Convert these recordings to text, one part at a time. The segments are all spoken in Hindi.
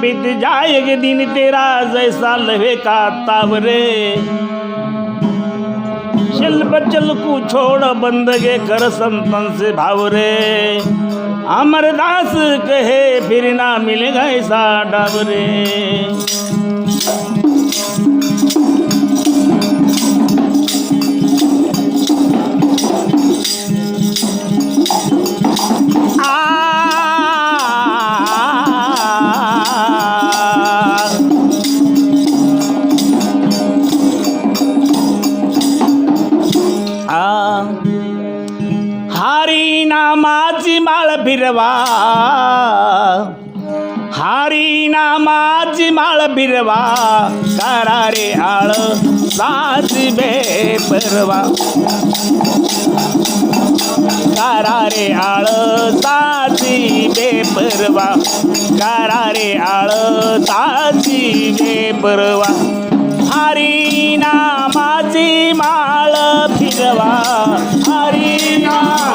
बीत जाएगे दिन तेरा जैसा लहे का तावरे। चल बचल को छोड़ बंदगे कर संतन से भावरे। अमरदास कहे फिर ना मिलेगा ऐसा डावरे। ಬಿರವಾ હારીના માજ માળ બિરવા તારા રે આળ સાજ બે પરવા તારા રે આળ સાજી બે પરવા તારા રે આળ સાજી બે પરવા હારીના માજી માળ ફિરવા હારીના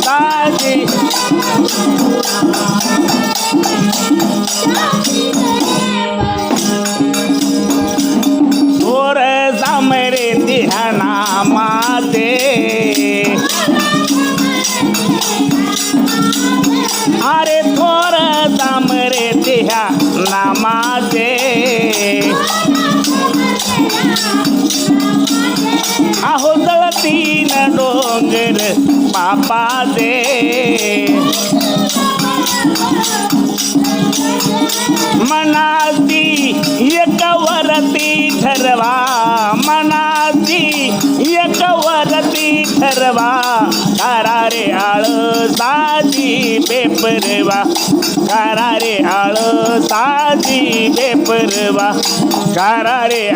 साजी थोर सामरे ध्याना माते अरे थोर सामरे देहा नामाचे डोंगर पापाचे मनाती एक वरती ठरवा, मनाती एक वरती ठरवा। करा रे साजी बेपरवा, करा रे साजी बेपरवा। करा रे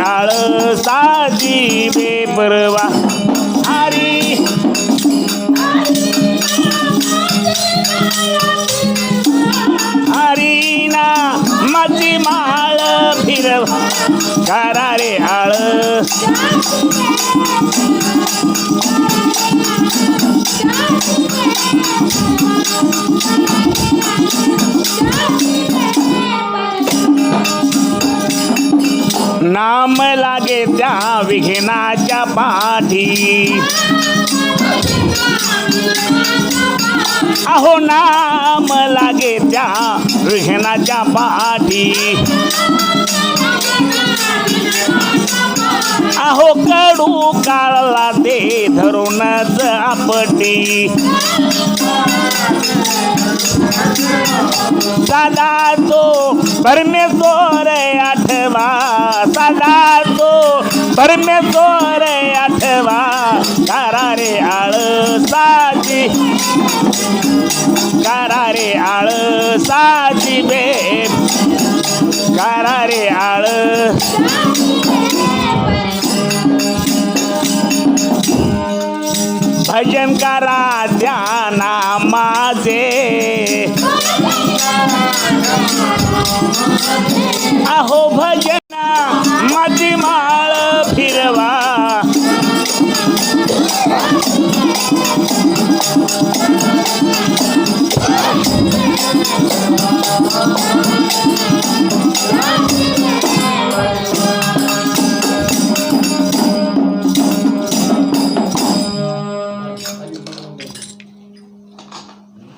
साजी बेपरवा। माळ फिरव करा रे आळ नाम लागे त्या विघ्नाच्या पाठी। अहो नाम लागे त्या विघ्नाच्या पाठी. अहो कडू काळला ते धरूनच आपटी. सदा तो परमेश्वर आठवा. सदा तो परमेश्वर आठवा कारारे आळसाची. कारारे आळसाची बेब. कारारे आळ भजन करा ध्याना माझे. अहो भजना माझी मा